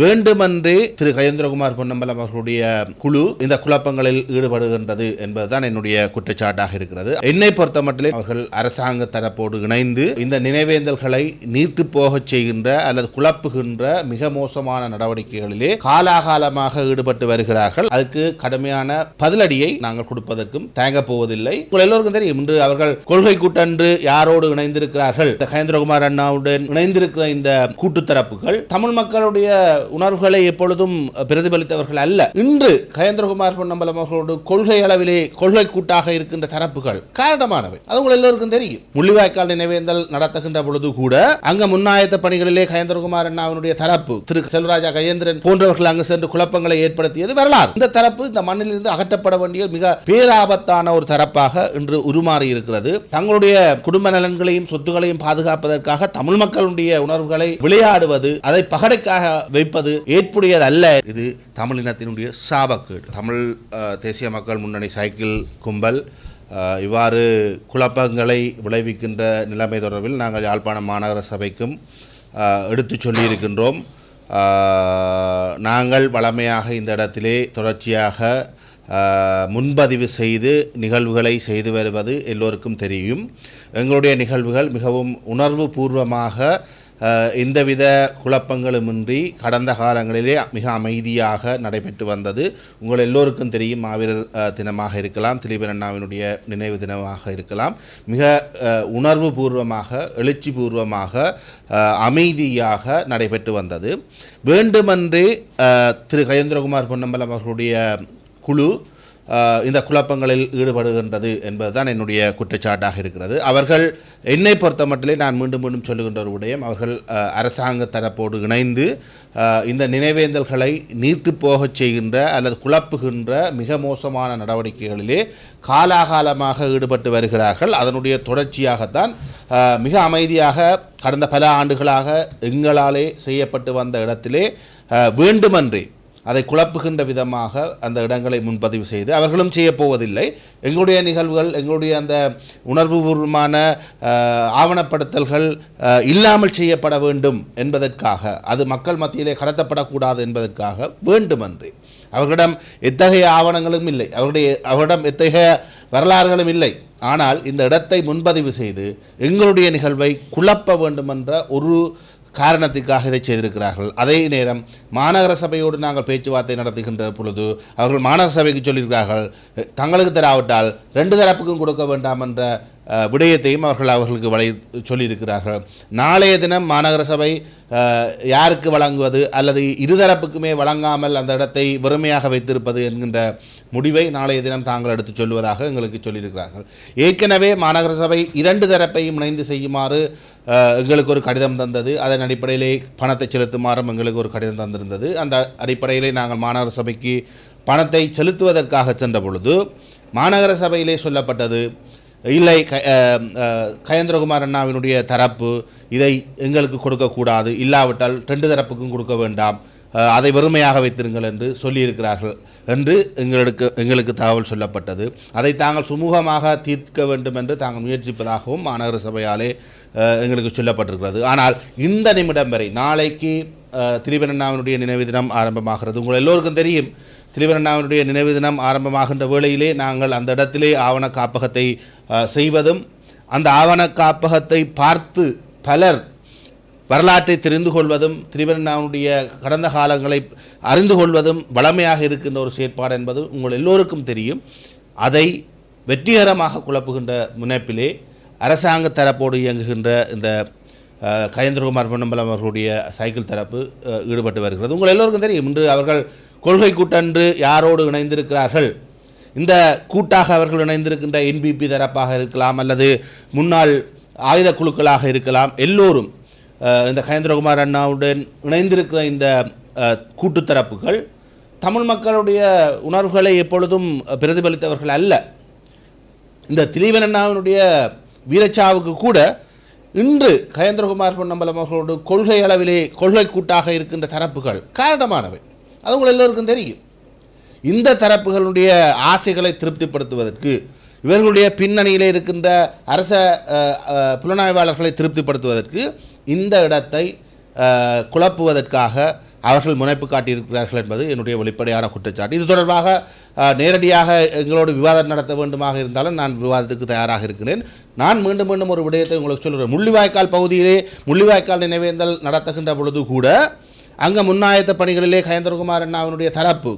வேண்டுமென்றே திரு கயேந்திரகுமார் பொன்னம்பலம் அவர்களுடைய குழு இந்த குழப்பங்களில் ஈடுபடுகின்றது என்பதுதான் என்னுடைய குற்றச்சாட்டாக இருக்கிறது. என்னை பொறுத்த மட்டும் அவர்கள் அரசாங்க தரப்போடு இணைந்து இந்த நினைவேந்தல்களை நீர்த்து போகச் செய்கின்ற அல்லது குழப்புகின்ற மிக மோசமான நடவடிக்கைகளிலே காலாகாலமாக ஈடுபட்டு வருகிறார்கள். அதுக்கு கடுமையான பதிலடியை நாங்கள் கொடுப்பதற்கும் தயங்க போவதில்லை. உங்கள் எல்லோருக்கும் தெரியும் இன்று அவர்கள் கொள்கை கூட்டன்று யாரோடு இணைந்திருக்கிறார்கள்? இந்த அண்ணாவுடன் இணைந்திருக்கிற இந்த கூட்டுத்தரப்புகள் தமிழ் மக்களுடைய உணர்வுகளை எப்பொழுதும் பிரதிபலித்தவர்கள் அல்ல. இன்று கயேந்திரகுமார் பொன்னம்பலம் அவர்களோடு கொள்கை அளவிலே கொள்கை கூட்டாக இருக்கின்ற தரப்புகள் காரணமானவை. அது உங்கள் எல்லோருக்கும் தெரியும். முள்ளிவாய்க்கால் நினைவேந்தல் நடத்துகின்ற பொழுது கூட அங்க முன்னாயத்த பணிகளிலே கயேந்திரகுமார் அண்ணாவினுடைய தரப்பு திரு செல்வராஜா கஜேந்திரன் போன்றவர்கள் அங்கு சென்று குழப்பங்களை ஏற்படுத்தியது வரலாறு. இந்த தரப்பு இந்த மண்ணிலிருந்து அகற்றப்பட வேண்டிய மிக பேராபத்தான ஒரு தரப்பாக இன்று உருமாறி இருக்கிறது தங்களுடைய குடும்ப நலன்களையும் சொத்துக்களையும் பாதுகாப்பதற்காக தமிழ் மக்களுடைய உணர்வுகளை விளையாடுவது அதை பகடைக்காக வைப்பது ஏற்புடையதல்ல. இது தமிழினத்தினுடைய சாபக்கேடு. தமிழ் தேசிய மக்கள் முன்னணி சைக்கிள் கும்பல் இவ்வாறு குழப்பங்களை விளைவிக்கின்ற நிலைமை தொடர்பில் நாங்கள் யாழ்ப்பாணம் மாநகர சபைக்கும் எடுத்து எடுத்துச் சொல்லியிருக்கின்றோம். நாங்கள் வளமையாக இந்த இடத்திலே தொடர்ச்சியாக முன்பதிவு செய்து நிகழ்வுகளை செய்து வருவது எல்லோருக்கும் தெரியும். எங்களுடைய நிகழ்வுகள் மிகவும் உணர்வு பூர்வமாக எந்தவித குழப்பங்களுமின்றி கடந்த காலங்களிலே மிக அமைதியாக நடைபெற்று வந்தது. உங்கள் எல்லோருக்கும் தெரியும் மாவீரர் தினமாக இருக்கலாம் திலீபன் அண்ணாவினுடைய நினைவு தினமாக இருக்கலாம். மிக உணர்வு பூர்வமாக எழுச்சி பூர்வமாக அமைதியாக நடைபெற்று வந்தது. வேண்டுமென்றே திரு. கயேந்திரகுமார் பொன்னம்பலம் அவர்களுடைய குழு இந்த குழப்பங்களில் ஈடுபடுகின்றது என்பதுதான் என்னுடைய குற்றச்சாட்டாக இருக்கிறது. அவர்கள் என்னை பொறுத்த மட்டிலே நான் மீண்டும் மீண்டும் சொல்லுகின்ற ஒரு விடயம். அவர்கள் அரசாங்க தரப்போடு இணைந்து இந்த நினைவேந்தல்களை நீர்த்து போகச் செய்கின்ற அல்லது குழப்புகின்ற மிக மோசமான நடவடிக்கைகளிலே காலாகாலமாக ஈடுபட்டு வருகிறார்கள். அதனுடைய தொடர்ச்சியாகத்தான் மிக அமைதியாக கடந்த பல ஆண்டுகளாக எங்களாலே செய்யப்பட்டு வந்த இடத்திலே வேண்டுமென்றே அதை குழப்புகின்ற விதமாக அந்த இடங்களை முன்பதிவு செய்து அவர்களும் செய்யப்போவதில்லை. எங்களுடைய நிகழ்வுகள் எங்களுடைய அந்த உணர்வுபூர்வமான ஆவணப்படுத்தல்கள் இல்லாமல் செய்யப்பட வேண்டும் என்பதற்காக அது மக்கள் மத்தியிலே கடத்தப்படக்கூடாது என்பதற்காக வேண்டுமென்றே. அவர்களிடம் எத்தகைய ஆவணங்களும் இல்லை. அவருடைய அவரிடம் எத்தகைய வரலாறுகளும் இல்லை. ஆனால் இந்த இடத்தை முன்பதிவு செய்து எங்களுடைய நிகழ்வை குழப்ப வேண்டுமென்ற ஒரு காரணத்துக்காக இதை செய்திருக்கிறார்கள். அதே நேரம் மாநகர சபையோடு நாங்கள் பேச்சுவார்த்தை நடத்துகின்ற பொழுது அவர்கள் மாநகர சபைக்கு சொல்லியிருக்கிறார்கள் தங்களுக்கு தராவிட்டால் ரெண்டு தரப்புக்கும் கொடுக்க வேண்டாம் என்ற விடயத்தையும் அவர்கள் அவர்களுக்கு வலை சொல்லியிருக்கிறார்கள். நாளைய தினம் மாநகர சபை யாருக்கு வழங்குவது அல்லது இருதரப்புக்குமே வழங்காமல் அந்த இடத்தை வெறுமையாக வைத்திருப்பது என்கின்ற முடிவை நாளைய தினம் தாங்கள் எடுத்துச் சொல்வதாக எங்களுக்கு சொல்லியிருக்கிறார்கள். ஏற்கனவே மாநகர சபை இரண்டு தரப்பையும் இணைந்து செய்யுமாறு எங்களுக்கு ஒரு கடிதம் தந்தது. அதன் அடிப்படையிலே பணத்தை செலுத்துமாறும் எங்களுக்கு ஒரு கடிதம் தந்திருந்தது. அந்த அடிப்படையிலே நாங்கள் மாநகர சபைக்கு பணத்தை செலுத்துவதற்காக சென்ற பொழுது மாநகர சபையிலே சொல்லப்பட்டது இல்லை க கயேந்திரகுமார் அண்ணாவினுடைய தரப்பு இதை எங்களுக்கு கொடுக்கக்கூடாது. இல்லாவிட்டால் ரெண்டு தரப்புக்கும் கொடுக்க வேண்டாம். அதை வெறுமையாக வைத்திருங்கள் என்று சொல்லியிருக்கிறார்கள் என்று எங்களுக்கு எங்களுக்கு தகவல் சொல்லப்பட்டது. அதை தாங்கள் சுமூகமாக தீர்க்க வேண்டும் என்று தாங்கள் முயற்சிப்பதாகவும் மாநகர சபையாலே எங்களுக்கு சொல்லப்பட்டிருக்கிறது. ஆனால் இந்த நிமிடம் வரை நாளைக்கு அஹ், நினைவு தினம் ஆரம்பமாகிறது. உங்கள் எல்லோருக்கும் தெரியும் திரிபனண்ணாவினுடைய நினைவு தினம் ஆரம்பமாகின்ற வேளையிலே நாங்கள் அந்த இடத்திலே ஆவண காப்பகத்தை செய்வதும் அந்த ஆவண காப்பகத்தை பார்த்து பலர் வரலாற்றை தெரிந்து கொள்வதும் திரிபண்ணாவுடைய கடந்த காலங்களை அறிந்து கொள்வதும் வளமையாக இருக்கின்ற ஒரு செயற்பாடு என்பது உங்கள் எல்லோருக்கும் தெரியும். அதை வெற்றிகரமாக குழப்புகின்ற முனைப்பிலே அரசாங்க தரப்போடு இயங்குகின்ற இந்த அஹ், கயேந்திரகுமார் பொன்னம்பலம் அவர்களுடைய சைக்கிள் தரப்பு ஈடுபட்டு வருகிறது. உங்கள் எல்லோருக்கும் தெரியும் இன்று அவர்கள் கொள்கை கூட்டன்று யாரோடு இணைந்திருக்கிறார்கள்? இந்த கூட்டாக அவர்கள் இணைந்திருக்கின்ற என்பிபி தரப்பாக இருக்கலாம் அல்லது முன்னாள் ஆயுத குழுக்களாக இருக்கலாம். எல்லோரும் இந்த கயேந்திரகுமார் அண்ணாவுடன் இணைந்திருக்கிற இந்த கூட்டுத்தரப்புகள் தமிழ் மக்களுடைய உணர்வுகளை எப்பொழுதும் பிரதிபலித்தவர்கள் அல்ல. இந்த திலீபன் அண்ணாவினுடைய வீரச்சாவுக்கு கூட இன்று கயேந்திரகுமார் பொன்னம்பலம் அவர்களோடு கொள்கை அளவிலே கொள்கை கூட்டாக இருக்கின்ற தரப்புகள் காரணமானவை. அது உங்கள் எல்லோருக்கும் தெரியும். இந்த தரப்புகளுடைய ஆசைகளை திருப்திப்படுத்துவதற்கு இவர்களுடைய பின்னணியிலே இருக்கின்ற அரச புலனாய்வாளர்களை திருப்திப்படுத்துவதற்கு இந்த இடத்தை குழப்புவதற்காக அவர்கள் முனைப்பு காட்டியிருக்கிறார்கள் என்பது என்னுடைய வெளிப்படையான குற்றச்சாட்டு. இது தொடர்பாக நேரடியாக எங்களோடு விவாதம் நடத்த வேண்டுமாக இருந்தாலும் நான் விவாதத்துக்கு தயாராக இருக்கிறேன். நான் மீண்டும் மீண்டும் ஒரு விடயத்தை உங்களுக்கு சொல்கிறேன் முள்ளிவாய்க்கால் பகுதியிலே முள்ளிவாய்க்கால் நினைவேந்தல் நடத்துகின்ற பொழுது கூட அங்கே முன்னாயத்த பணிகளிலே கயேந்திரகுமார் அண்ணாவினுடைய தரப்பு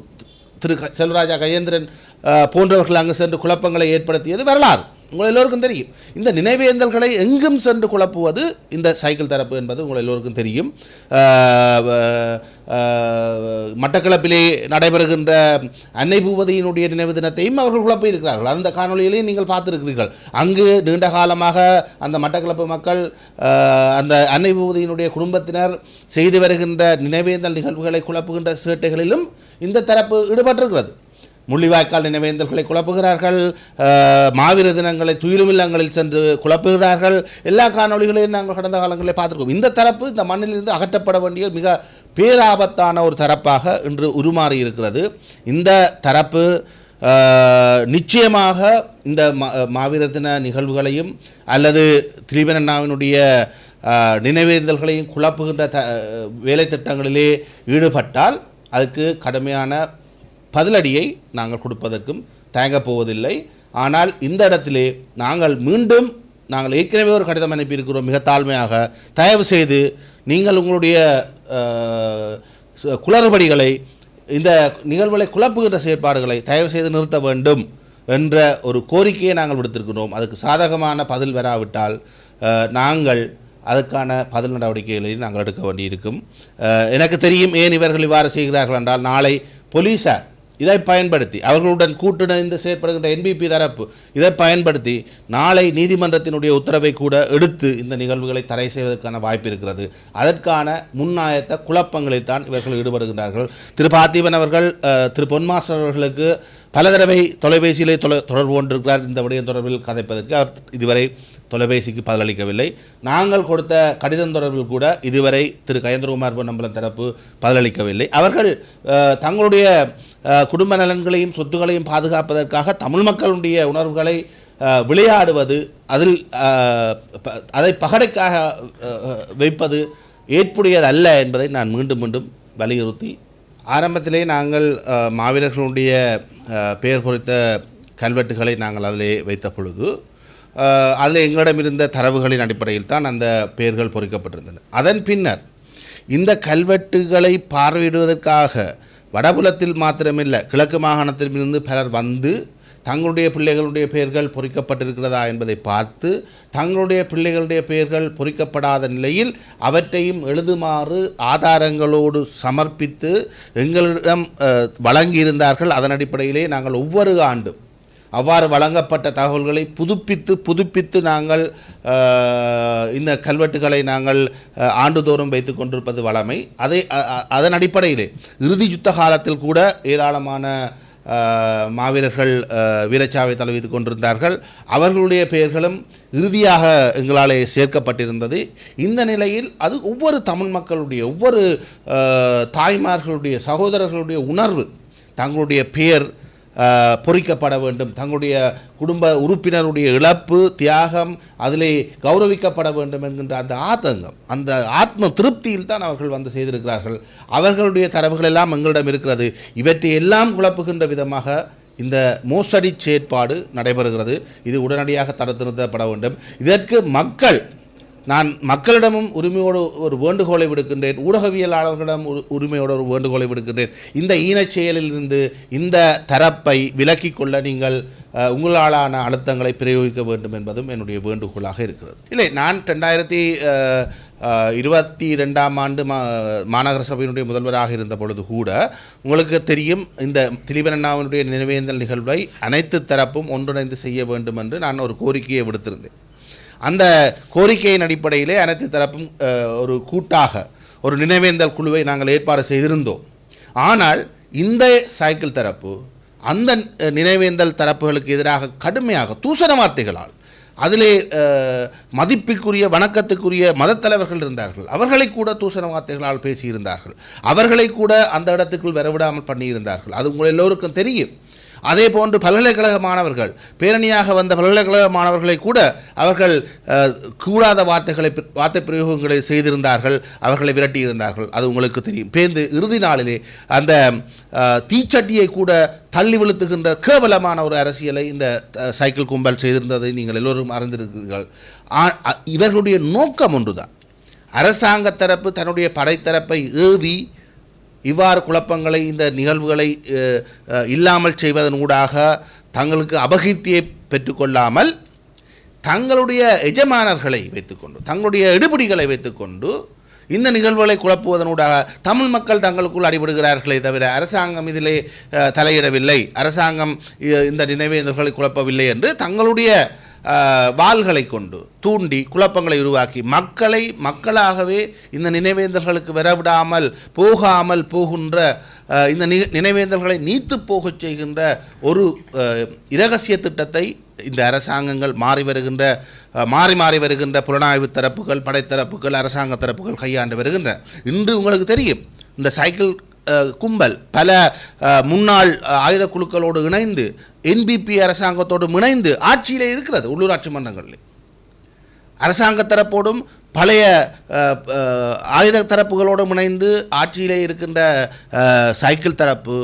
திரு செல்வராஜா கயேந்திரன் போன்றவர்கள் அங்கு சென்று குழப்பங்களை ஏற்படுத்தியது வரலாறு. உங்கள் எல்லோருக்கும் தெரியும். இந்த நினைவேந்தல்களை எங்கும் சென்று குழப்புவது இந்த சைக்கிள் தரப்பு என்பது உங்கள் எல்லோருக்கும் தெரியும். மட்டக்களப்பிலே நடைபெறுகின்ற அன்னை பூவதியினுடைய நினைவு தினத்தையும் அவர்கள் குழப்பி இருக்கிறார்கள் அந்த காணொளியிலையும் நீங்கள் பார்த்துருக்கிறீர்கள். அங்கு நீண்ட காலமாக அந்த மட்டக்களப்பு மக்கள் அந்த அன்னை பூவதியினுடைய குடும்பத்தினர் செய்து வருகின்ற நினைவேந்தல் நிகழ்வுகளை குழப்புகின்ற சேட்டைகளிலும் இந்த தரப்பு ஈடுபட்டிருக்கிறது. முள்ளிவாய்க்கால் நினைவேந்தல்களை குழப்புகிறார்கள். மாவீர தினங்களை துயிலுமில்லங்களில் சென்று குழப்புகிறார்கள். எல்லா காணொளிகளையும் நாங்கள் கடந்த காலங்களில் பார்த்துருக்கோம். இந்த தரப்பு இந்த மண்ணிலிருந்து அகற்றப்பட வேண்டிய மிக பேராபத்தான ஒரு தரப்பாக இன்று உருமாறி இருக்கிறது. இந்த தரப்பு நிச்சயமாக இந்த மா- மாவீர தின நிகழ்வுகளையும் அல்லது திரிவனண்ணாவினுடைய நினைவேந்தல்களையும் குழப்புகின்ற த வேலை திட்டங்களிலே ஈடுபட்டால் அதுக்கு கடுமையான பதிலடியை நாங்கள் கொடுப்பதற்கும் தயங்கப் போவதில்லை. ஆனால் இந்த இடத்திலே நாங்கள் மீண்டும் நாங்கள் ஏற்கனவே ஒரு கடிதம் அனுப்பியிருக்கிறோம் மிக தாழ்மையாக. தயவு செய்து நீங்கள் உங்களுடைய குளறுபடிகளை இந்த நிகழ்வுகளை குழப்புகின்ற செயற்பாடுகளை தயவு செய்து நிறுத்த வேண்டும் என்ற ஒரு கோரிக்கையை நாங்கள் விடுத்திருக்கிறோம். அதுக்கு சாதகமான பதில் வராவிட்டால் நாங்கள் அதற்கான பதில் நடவடிக்கைகளை நாங்கள் எடுக்க வேண்டியிருக்கும். எனக்கு தெரியும் ஏன் இவர்கள் இவ்வாறு செய்கிறார்கள் என்றால் நாளை போலீஸார் இதை பயன்படுத்தி அவர்களுடன் கூட்டிணைந்து செயற்படுகின்ற என்பிபி தரப்பு இதை பயன்படுத்தி நாளை நீதிமன்றத்தினுடைய உத்தரவை கூட எடுத்து இந்த நிகழ்வுகளை தடை செய்வதற்கான வாய்ப்பு இருக்கிறது. அதற்கான முன்னாயத்த குழப்பங்களில் தான் இவர்கள் ஈடுபடுகின்றார்கள். திரு. பார்த்திபன் அவர்கள் திரு. பொன்மாஸ்டர் அவர்களுக்கு பல தடவை தொலைபேசியிலே தொலை தொடர்பு கொண்டிருக்கிறார் இந்த விடயம் தொடர்பில் கதைப்பதற்கு. அவர் இதுவரை தொலைபேசிக்கு பதிலளிக்கவில்லை நாங்கள் கொடுத்த கடிதம் தொடர்பில் கூட இதுவரை திரு. கயேந்திரகுமார் பொன்னம்பலம் தரப்பு பதிலளிக்கவில்லை அவர்கள் தங்களுடைய குடும்ப நலன்களையும் சொத்துக்களையும் பாதுகாப்பதற்காக தமிழ் மக்களுடைய உணர்வுகளை விளையாடுவது அதில் அதை பகடைக்காக வைப்பது ஏற்புடையதல்ல என்பதை நான் மீண்டும் மீண்டும் வலியுறுத்தி ஆரம்பத்திலே நாங்கள் மாவீரர்களுடைய பெயர் குறித்த கல்வெட்டுகளை நாங்கள் அதிலே வைத்த பொழுது அதில் எங்களிடம் இருந்த தரவுகளின் அடிப்படையில் தான் அந்த பெயர்கள் பொறிக்கப்பட்டிருந்தன. அதன் பின்னர் இந்த கல்வெட்டுகளை பார்வையிடுவதற்காக வடபுலத்தில் மாத்திரமில்லை கிழக்கு மாகாணத்திலிருந்து பலர் வந்து தங்களுடைய பிள்ளைகளுடைய பெயர்கள் பொறிக்கப்பட்டிருக்கிறதா என்பதை பார்த்து தங்களுடைய பிள்ளைகளுடைய பெயர்கள் பொறிக்கப்படாத நிலையில் அவற்றையும் எழுதுமாறு ஆதாரங்களோடு சமர்ப்பித்து எங்களிடம் வழங்கியிருந்தார்கள். அதன் அடிப்படையிலே நாங்கள் ஒவ்வொரு ஆண்டும் அவ்வாறு வழங்கப்பட்ட தகவல்களை புதுப்பித்து புதுப்பித்து நாங்கள் இந்த கல்வெட்டுகளை நாங்கள் ஆண்டுதோறும் வைத்து கொண்டிருப்பது வழமை. அதை அதன் அடிப்படையிலே இறுதி யுத்த காலத்தில் கூட ஏராளமான மாவீரர்கள் வீரச்சாவை தழுவித்து கொண்டிருந்தார்கள். அவர்களுடைய பெயர்களும் இறுதியாக எங்களாலே சேர்க்கப்பட்டிருந்தது. இந்த நிலையில் அது ஒவ்வொரு தமிழ் மக்களுடைய ஒவ்வொரு தாய்மார்களுடைய சகோதரர்களுடைய உணர்வு தங்களுடைய பெயர் பொறிக்கப்பட வேண்டும். தங்களுடைய குடும்ப உறுப்பினருடைய இழப்பு தியாகம் அதிலே கௌரவிக்கப்பட வேண்டும் என்கின்ற அந்த ஆதங்கம் அந்த ஆத்ம திருப்தியில் தான் அவர்கள் வந்து செய்திருக்கிறார்கள். அவர்களுடைய தரவுகள் எல்லாம் எங்களிடம் இருக்கிறது. இவற்றை எல்லாம் குழப்புகின்ற விதமாக இந்த மோசடி செயற்பாடு நடைபெறுகிறது. இது உடனடியாக தடுத்து நிறுத்தப்பட வேண்டும். இதற்கு மக்கள் நான் மக்களிடமும் உரிமையோடு ஒரு வேண்டுகோளை விடுக்கின்றேன். ஊடகவியலாளர்களிடம் ஒரு உரிமையோடு ஒரு வேண்டுகோளை விடுக்கின்றேன். இந்த ஈனச் செயலிலிருந்து இந்த தரப்பை விலக்கிக் கொள்ள நீங்கள் உங்களாலான அழுத்தங்களை பிரயோகிக்க வேண்டும் என்பதும் என்னுடைய வேண்டுகோளாக இருக்கிறது. இல்லை நான் ரெண்டாயிரத்தி இருபத்தி ரெண்டாம் ஆண்டு மா மாநகர சபையினுடைய முதல்வராக இருந்த பொழுது கூட உங்களுக்கு தெரியும் இந்த திலீபரண்ணாவினுடைய நினைவேந்தல் நிகழ்வை அனைத்து தரப்பும் ஒன்றிணைந்து செய்ய வேண்டும் என்று நான் ஒரு கோரிக்கையை விடுத்திருந்தேன். அந்த கோரிக்கையின் அடிப்படையிலே அனைத்து தரப்பும் ஒரு கூட்டாக ஒரு நினைவேந்தல் குழுவை நாங்கள் ஏற்பாடு செய்திருந்தோம். ஆனால் இந்த சைக்கிள் தரப்பு அந்த நினைவேந்தல் தரப்புகளுக்கு எதிராக கடுமையாக தூசண வார்த்தைகளால் அதிலே மதிப்புக்குரிய மதிப்பிற்குரிய வணக்கத்துக்குரிய மதத்தலைவர்கள் இருந்தார்கள். அவர்களை கூட தூசண வார்த்தைகளால் பேசியிருந்தார்கள். அவர்களை கூட அந்த இடத்துக்குள் வரவிடாமல் பண்ணியிருந்தார்கள். அது உங்கள் எல்லோருக்கும் தெரியும். அதே போன்று பல்கலைக்கழக மாணவர்கள் பேரணியாக வந்த பல்கலைக்கழக மாணவர்களை கூட அவர்கள் கூடாத வார்த்தைகளை வார்த்தை பிரயோகங்களை செய்திருந்தார்கள் அவர்களை விரட்டியிருந்தார்கள். அது உங்களுக்கு தெரியும். பேருந்து இறுதி நாளிலே அந்த தீச்சட்டியை கூட தள்ளி விழுத்துகின்ற கேவலமான ஒரு அரசியலை இந்த சைக்கிள் கும்பல் செய்திருந்ததை நீங்கள் எல்லோரும் அறிந்திருக்கிறீர்கள். இவர்களுடைய நோக்கம் ஒன்றுதான். அரசாங்க தரப்பு தன்னுடைய படைத்தரப்பை ஏவி இவ்வாறு குழப்பங்களை இந்த நிகழ்வுகளை இல்லாமல் செய்வதன் இல்லாமல் செய்வதனூடாக தங்களுக்கு அபகீர்த்தியை பெற்றுக்கொள்ளாமல் தங்களுடைய எஜமானர்களை வைத்துக்கொண்டு தங்களுடைய எடுபிடிகளை வைத்துக்கொண்டு இந்த நிகழ்வுகளை குழப்புவதனூடாக தமிழ் மக்கள் தங்களுக்குள் அடிபடுகிறார்களே தவிர அரசாங்கம் இதிலே தலையிடவில்லை. அரசாங்கம் இ- இந்த நினைவேந்தல்களை குழப்பவில்லை என்று தங்களுடைய வாள்களை கொண்டு தூண்டி குழப்பங்களை உருவாக்கி மக்களை மக்களாகவே இந்த நினைவேந்தல்களுக்கு வரவிடாமல் போகாமல் போகின்ற இந்த நி- நினைவேந்தல்களை நீத்து போகச் செய்கின்ற ஒரு இரகசிய திட்டத்தை இந்த அரசாங்கங்கள் மாறி வருகின்ற மாறி மாறி வருகின்ற புலனாய்வு தரப்புகள் படைத்தரப்புகள் அரசாங்க தரப்புகள் கையாண்டு வருகின்றன. இன்று உங்களுக்கு தெரியும் இந்த சைக்கிள் கும்பல். பல முன்னாள் ஆயுத குழுக்களோடு இணைந்து என்பிபி அரசாங்கத்தோடு இணைந்து ஆட்சியிலே இருக்கிறது உள்ளூராட்சி மன்றங்களில். அரசாங்க தரப்போடும் பழைய ஆயுத தரப்புகளோடும் இணைந்து ஆட்சியிலே இருக்கின்ற சைக்கிள் தரப்பு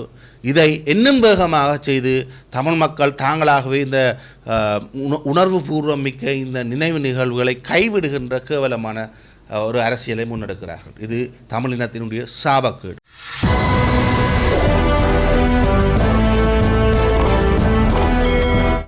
இதை இன்னும் வேகமாக செய்து தமிழ் மக்கள் தாங்களாகவே இந்த உண- உணர்வு பூர்வம் மிக்க இந்த நினைவு நிகழ்வுகளை கைவிடுகின்ற கேவலமான ஒரு அரசியலை முன்னெடுக்கிறார்கள். இது தமிழினத்தினுடைய சாபக்கேடு.